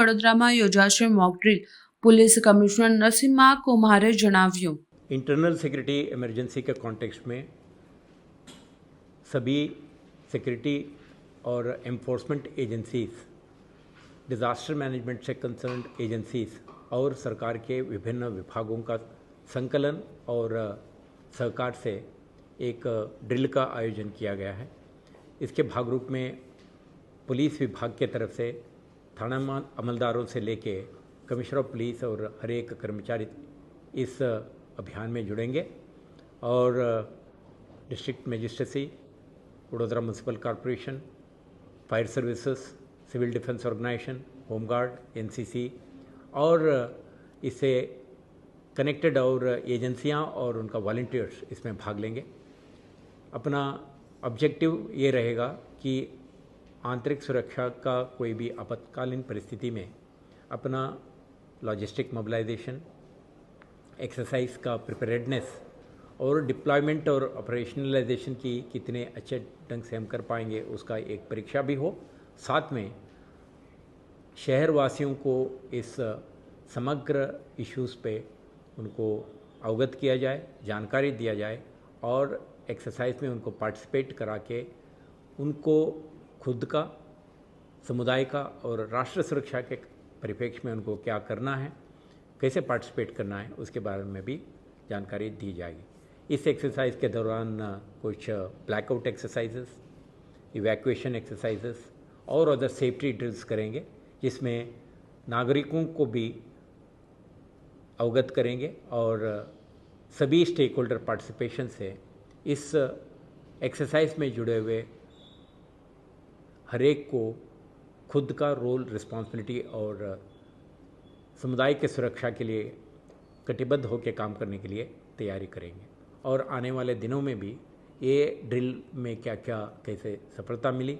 વડોદરામાં યોજાશે mock drill police commissioner Nasima કુમારે જણાવ્યું इंटरनल सिक्योरिटी इमरजेंसी के कॉन्टेक्स्ट में सभी सिक्योरिटी और एनफोर्समेंट एजेंसीज डिज़ास्टर मैनेजमेंट से कंसर्न एजेंसीज और सरकार के विभिन्न विभागों का संकलन और अ, सहकार से एक अ, ड्रिल का आयोजन किया गया है इसके भाग रूप में पुलिस विभाग के तरफ से थाना अमलदारों से लेके कमिश्नर ऑफ़ पुलिस और हर एक कर्मचारी इस अभियान में जुड़ेंगे और district magistracy, Vadodara municipal corporation, fire services civil defence organisation home home guard, NCC और इससे कनेक्टेड और एजेंसियाँ और उनका वॉल्टियर्स इसमें भाग लेंगे। अपना ऑब्जेक्टिव ये रहेगा कि आंतरिक सुरक्षा का कोई भी आपातकालीन परिस्थिति में अपना लॉजिस्टिक मोबिलाइजेशन एक्सरसाइज का प्रिपेरेडनेस और डिप्लॉयमेंट और ऑपरेशनलाइजेशन की कितने अच्छे ढंग से हम कर पाएँगे, उसका एक परीक्षा भी हो। साथ में शहरवासियों को इस समग्र इश्यूज़ पे उनको अवगत किया जाए, जानकारी दिया जाए और एक्सरसाइज में उनको पार्टिसिपेट करा के उनको खुद का, समुदाय का और राष्ट्र सुरक्षा के परिप्रेक्ष्य में उनको क्या करना है, कैसे पार्टिसिपेट करना है, उसके बारे में भी जानकारी दी जाएगी। इस एक्सरसाइज के दौरान कुछ ब्लैकआउट एक्सरसाइजेस इवैक्यूएशन एक्सरसाइजेस और अदर सेफ्टी ड्रिल्स करेंगे, जिसमें नागरिकों को भी अवगत करेंगे और सभी स्टेक होल्डर पार्टिसिपेशन से इस एक्सरसाइज में जुड़े हुए हर एक को खुद का रोल रिस्पॉन्सिबिलिटी और समुदाय के सुरक्षा के लिए कटिबद्ध होकर काम करने के लिए तैयारी करेंगे। और आने वाले दिनों में भी ये ड्रिल में क्या क्या कैसे सफलता मिली,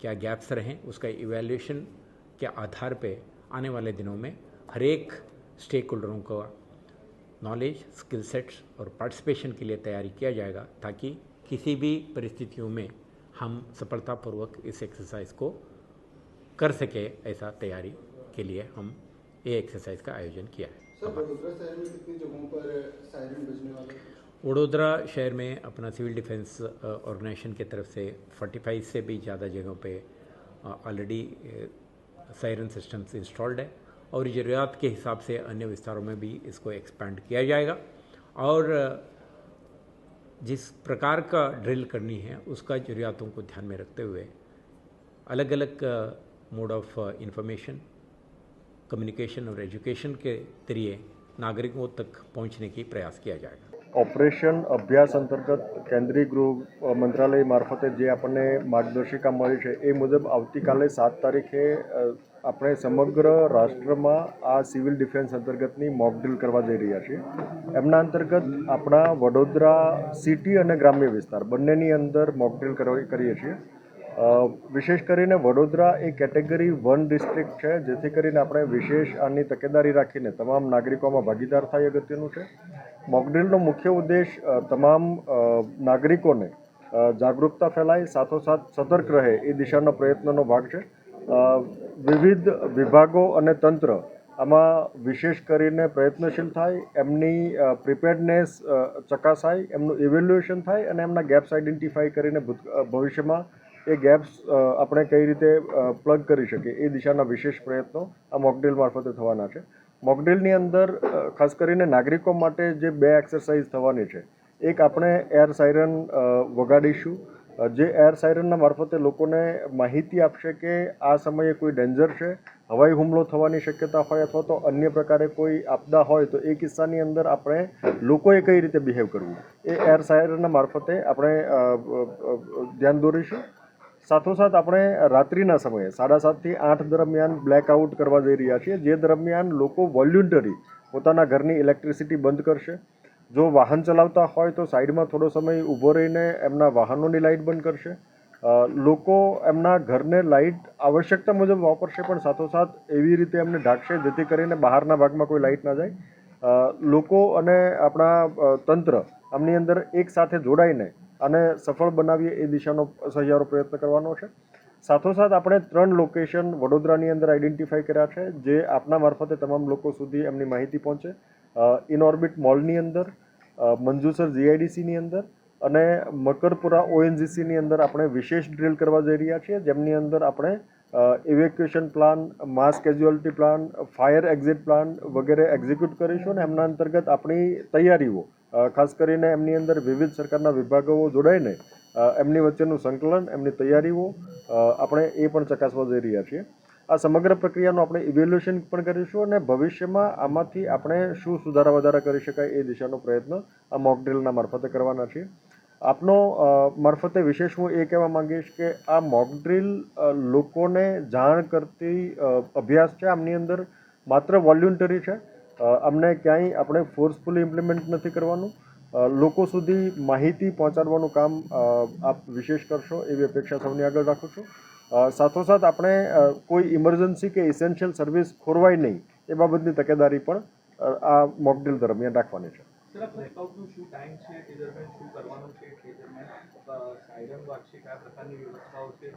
क्या गैप्स रहें, उसका इवेल्यूशन के आधार पे आने वाले दिनों में हर एक स्टेक होल्डरों को नॉलेज स्किल सेट्स और पार्टिसिपेशन के लिए तैयारी किया जाएगा, ताकि किसी भी परिस्थितियों में हम सफलतापूर्वक इस एक्सरसाइज को कर सके ऐसा तैयारी के लिए हम ये एक्सरसाइज का आयोजन किया है वडोदरा शहर में कितनी जगहों पर सायरन बजने वाला? वडोदरा शहर में अपना सिविल डिफेंस ऑर्गेनाइजेशन की तरफ़ से 45 से भी ज़्यादा जगहों पे ऑलरेडी सायरन सिस्टम्स इंस्टॉल्ड है और ज़रूरत के हिसाब से अन्य विस्तारों में भी इसको एक्सपेंड किया जाएगा और जिस प्रकार का ड्रिल करनी है, उसका ज़रूरियातों को ध्यान में रखते हुए अलग अलग मोड ऑफ़ इंफॉर्मेशन, कम्युनिकेशन और एजुकेशन के ज़रिए नागरिकों तक पहुँचने की प्रयास किया जाएगा। ઓપરેશન અભ્યાસ અંતર્ગત કેન્દ્રીય ગૃહ મંત્રાલય મારફતે જે આપણને માર્ગદર્શિકા મળી છે, એ મુજબ આવતીકાલે સાત તારીખે આપણે સમગ્ર રાષ્ટ્રમાં આ સિવિલ ડિફેન્સ અંતર્ગતની મોક ડ્રીલ કરવા જઈ રહ્યા છીએ. એમના અંતર્ગત આપણા વડોદરા સિટી અને ગ્રામ્ય વિસ્તાર બંનેની અંદર મોક ડ્રીલ કરીએ છીએ. વિશેષ કરીને Vadodara A category one district છે, જેથી કરીને આપણે વિશેષ આની તકેદારી રાખીને તમામ નાગરિકોમાં ભાગીદાર થાય અગત્યનું છે. મોકડ્રીલનો મુખ્ય ઉદ્દેશ તમામ નાગરિકોને જાગૃતતા ફેલાય, સાથોસાથ સતર્ક રહે એ દિશાના પ્રયત્નનો ભાગ છે. વિવિધ વિભાગો અને તંત્ર આમાં વિશેષ કરીને પ્રયત્નશીલ થાય, એમની પ્રિપેર્ડનેસ ચકાસાય, એમનું ઇવેલ્યુએશન થાય અને એમના ગેપ્સ આઇડેન્ટિફાઈ કરીને ભવિષ્યમાં એ ગેપ્સ આપણે કઈ રીતે પ્લગ કરી શકીએ એ દિશાના વિશેષ પ્રયત્નો આ મોકડ્રીલ મારફતે થવાના છે. મોકડ્રીલની અંદર ખાસ કરીને નાગરિકો માટે જે બે એક્સરસાઇઝ થવાની છે, એક આપણે એર સાયરન વગાડીશું. જે એર સાયરનના મારફતે લોકોને માહિતી આપશે કે આ સમયે કોઈ ડેન્જર છે, હવાઈ હુમલો થવાની શક્યતા હોય અથવા તો અન્ય પ્રકારે કોઈ આપદા હોય, તો એ કિસ્સાની અંદર આપણે લોકોએ કઈ રીતે બિહેવ કરવું? એ એર સાયરનના મારફતે આપણે ધ્યાન દોરીશું. સાથોસાથ આપણે રાત્રિના સમયે સાડા સાતથી આઠ દરમિયાન બ્લેકઆઉટ કરવા જઈ રહ્યા છીએ. જે દરમિયાન લોકો વોલ્યુન્ટરી પોતાના ઘરની ઇલેક્ટ્રિસિટી બંધ કરશે. જો વાહન ચલાવતા હોય તો સાઈડમાં થોડો સમય ઊભો રહીને એમના વાહનોની લાઇટ બંધ કરશે. લોકો એમના ઘરને લાઇટ આવશ્યકતા મુજબ વાપરશે, પણ સાથોસાથ એવી રીતે એમને ઢાંકશે જેથી કરીને બહારના ભાગમાં કોઈ લાઇટ ના જાય. લોકો અને આપણા તંત્ર આમની અંદર એક સાથે જોડાઈને અને સફળ બનાવીએ એ દિશાનો સહિયારો પ્રયત્ન કરવાનો છે. સાથોસાથ આપણે ત્રણ લોકેશન વડોદરાની અંદર આઈડેન્ટિફાઈ કર્યા છે, જે આપના મારફતે તમામ લોકો સુધી એમની માહિતી પહોંચે. ઇનઓર્બિટ મોલની અંદર મંજુસર જીઆઈડીસીની અંદર અને મકરપુરા ઓએનજીસીની અંદર આપણે વિશેષ ડ્રિલ કરવા જઈ રહ્યા છીએ. જેમની અંદર આપણે evacuation plan mass casualty plan fire exit plan વગેરે એક્ઝિક્યુટ કરીશું અને એમના અંતર્ગત આપણી તૈયારીઓ ખાસ કરીને એમની અંદર વિવિધ સરકારના વિભાગો જોડાઈને એમની વચ્ચેનું સંકલન, એમની તૈયારીઓ આપણે એ પણ ચકાસવા જઈ રહ્યા છીએ. આ સમગ્ર પ્રક્રિયાનું આપણે ઇવેલ્યુએશન પણ કરીશું અને ભવિષ્યમાં આમાંથી આપણે શું સુધારા વધારા કરી શકાય એ દિશાનો પ્રયત્ન આ મોકડ્રીલના મારફતે કરવાના છીએ. આપનો મારફતે વિશેષ હું એ કહેવા માંગીશ કે આ મોકડ્રીલ લોકોને જાણ કરતી અભ્યાસ છે આમની અંદર માત્ર વોલ્યુન્ટરી છે. અમને ક્યાંય આપણે ફોર્સફુલી ઇમ્પ્લિમેન્ટ નથી કરવાનું. લોકો સુધી માહિતી પહોંચાડવાનું કામ આપ વિશેષ કરશો એવી અપેક્ષા સૌની આગળ રાખું છું. સાથોસાથ આપણે કોઈ ઇમરજન્સી કે ઇસેન્શિયલ સર્વિસ ખોરવાય નહીં એ બાબતની તકેદારી પણ આ મોકડ્રીલ દરમિયાન રાખવાની છે. સર આ બ્લેકઆઉટનું શું ટાઈમ છે તે દરમિયાન શું કરવાનું છે તે દરમિયાન સાયરન વાગશે કયા પ્રકારની વ્યવસ્થાઓ છે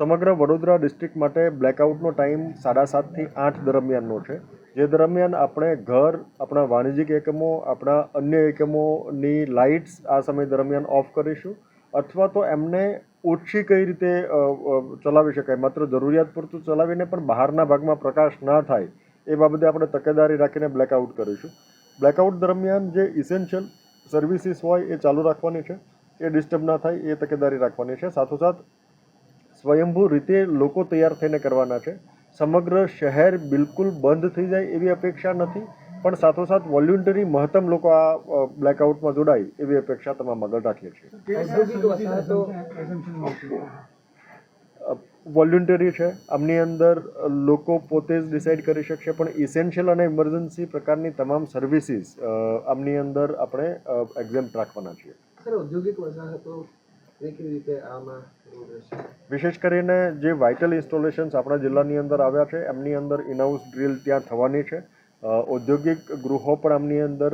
સમગ્ર વડોદરા ડિસ્ટ્રિક્ટ માટે બ્લેકઆઉટનો ટાઈમ સાડા સાતથી આઠ દરમિયાનનો છે. જે દરમિયાન આપણે ઘર, આપણા વાણિજ્યિક એકમો, આપણા અન્ય એકમોની લાઇટ્સ આ સમય દરમિયાન ઓફ કરીશું અથવા તો એમને ઓછી કઈ રીતે ચલાવી શકાય. માત્ર જરૂરિયાત પૂરતું ચલાવીને પણ બહારના ભાગમાં પ્રકાશ ના થાય એ બાબતે આપણે તકેદારી રાખીને બ્લેકઆઉટ કરીશું. બ્લેકઆઉટ દરમિયાન જે ઇસેન્શિયલ સર્વિસીસ હોય એ ચાલુ રાખવાની છે. એ ડિસ્ટર્બ ના થાય એ તકેદારી રાખવાની છે. સાથોસાથ સ્વયંભૂ રીતે લોકો તૈયાર થઈને કરવાના છે. સમગ્ર શહેર બિલકુલ બંધ થઈ જાય એવી અપેક્ષા નથી, પણ સાથોસાથ વોલ્યુન્ટરી મહત્તમ લોકો આ બ્લેકઆઉટમાં જોડાય એવી અપેક્ષા તમામ આગળ રાખીએ છીએ. વોલ્યુન્ટરી છે. આમની અંદર લોકો પોતે જ ડિસાઇડ કરી શકશે, પણ ઇસેન્શિયલ અને ઇમરજન્સી પ્રકારની તમામ સર્વિસીસ આમની અંદર આપણે એક્ઝેમ્પ્ટ રાખવાના છીએ. ઔદ્યોગિક વસાહતો વિશેષ કરીને જે વાઇટલ ઇન્સ્ટોલેશન્સ આપણા જિલ્લાની અંદર આવ્યા છે એમની અંદર ઇનહાઉસ ડ્રીલ ત્યાં થવાની છે. ઔદ્યોગિક ગૃહો પણ એમની અંદર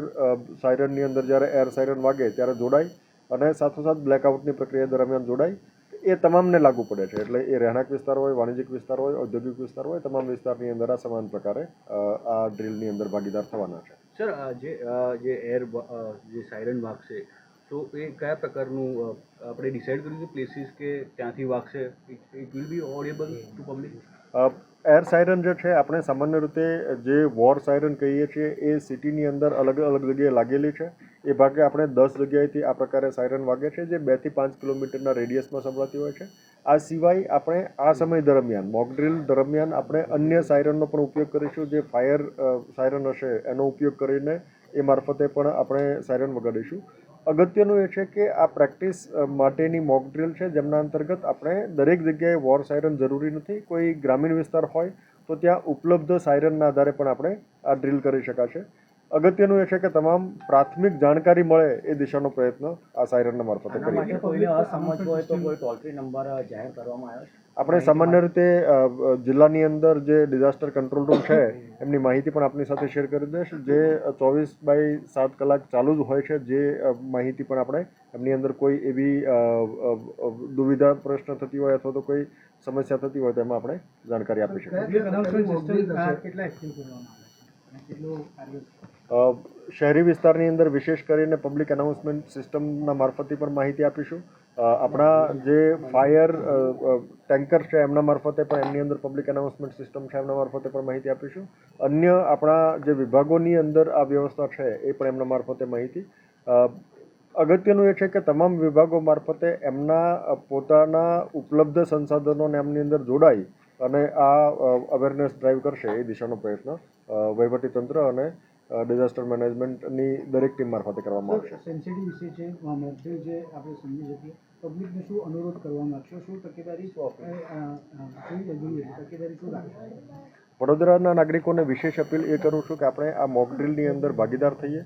સાયરનની અંદર જ્યારે એર સાયરન વાગે ત્યારે જોડાય અને સાથોસાથ બ્લેકઆઉટની પ્રક્રિયા દરમિયાન જોડાય. એ તમામને લાગુ પડે છે. એટલે એ રહેણાંક વિસ્તાર હોય વાણિજ્યિક વિસ્તાર હોય ઔદ્યોગિક વિસ્તાર હોય તમામ વિસ્તારની અંદર આ સમાન પ્રકારે આ ડ્રિલની અંદર ભાગીદાર થવાના છે. સર જે આ જે એર જે સાયરન વાગશે તો એ કયા પ્રકારનું આપણે ડિસાઇડ કર્યું છે પ્લેસીસ કે ત્યાંથી વાગશે? It will be audible to public air siren જે છે, આપણે સામાન્ય રીતે જે વોર સાયરન કહીએ છીએ, એ સિટીની અંદર અલગ અલગ જગ્યાએ લાગેલી છે. એ ભાગે આપણે દસ જગ્યાએથી આ પ્રકારે સાયરન વાગે છે, જે બેથી પાંચ કિલોમીટરના રેડિયસમાં સંભળાતી હોય છે. આ સિવાય આપણે આ સમય દરમિયાન મોકડ્રિલ દરમિયાન આપણે અન્ય સાયરનનો પણ ઉપયોગ કરીશું, જે ફાયર સાયરન હશે, એનો ઉપયોગ કરીને એ મારફતે પણ આપણે સાયરન વગાડીશું. અગત્યનું એ છે કે આ પ્રેક્ટિસ માટેની મોક ડ્રિલ છે જેમના અંતર્ગત આપણે દરેક જગ્યાએ વોર સાયરન જરૂરી નથી. કોઈ ગ્રામીણ વિસ્તાર હોય તો ત્યાં ઉપલબ્ધ સાયરનના આધારે પણ આપણે આ ડ્રિલ કરી શકાશે. અગત્યનું એ છે કે તમામ પ્રાથમિક જાણકારી મળે એ દિશાનો પ્રયત્ન આ સાયરનના મારફતે કરીએ. આપણે સામાન્ય રીતે જિલ્લાની અંદર જે ડિઝાસ્ટર કંટ્રોલ રૂમ છે એમની માહિતી પણ આપની સાથે શેર કરી દઈશ. જે ચોવીસ બાય સાત કલાક ચાલુ જ હોય છે જે માહિતી પણ આપણે એમની અંદર કોઈ એવી દુવિધા પ્રશ્ન થતી હોય અથવા તો કોઈ સમસ્યા થતી હોય તો એમાં આપણે જાણકારી આપી શકીએ. શહેરી વિસ્તારની અંદર વિશેષ કરીને પબ્લિક એનાઉન્સમેન્ટ સિસ્ટમના મારફતે પણ માહિતી આપીશું. આપણા જે ફાયર ટેન્કર છે એમના મારફતે પણ એમની અંદર પબ્લિક એનાઉન્સમેન્ટ સિસ્ટમ છે એમના મારફતે પણ માહિતી આપીશું. અન્ય આપણા જે વિભાગોની અંદર આ વ્યવસ્થા છે એ પણ એમના મારફતે માહિતી. અગત્યનું એ છે કે તમામ વિભાગો મારફતે એમના પોતાના ઉપલબ્ધ સંસાધનોને એમની અંદર જોડાઈ અને આ અવેરનેસ ડ્રાઈવ કરશે એ દિશાનો પ્રયત્ન વહીવટીતંત્ર અને ડિઝાસ્ટર મેનેજમેન્ટની દરેક ટીમ મારફતે કરવામાં આવશે. સેન્સિટિવ વિષય છે જે આપણે સમજી શકીએ પબ્લિકને શું અનુરોધ કરવા માંગશો શું તકેદારી? તકેદારી શું રાખશો વડોદરાના નાગરિકોને વિશેષ અપીલ એ કરું છું કે આપણે આ મોકડ્રીલની અંદર ભાગીદાર થઈએ.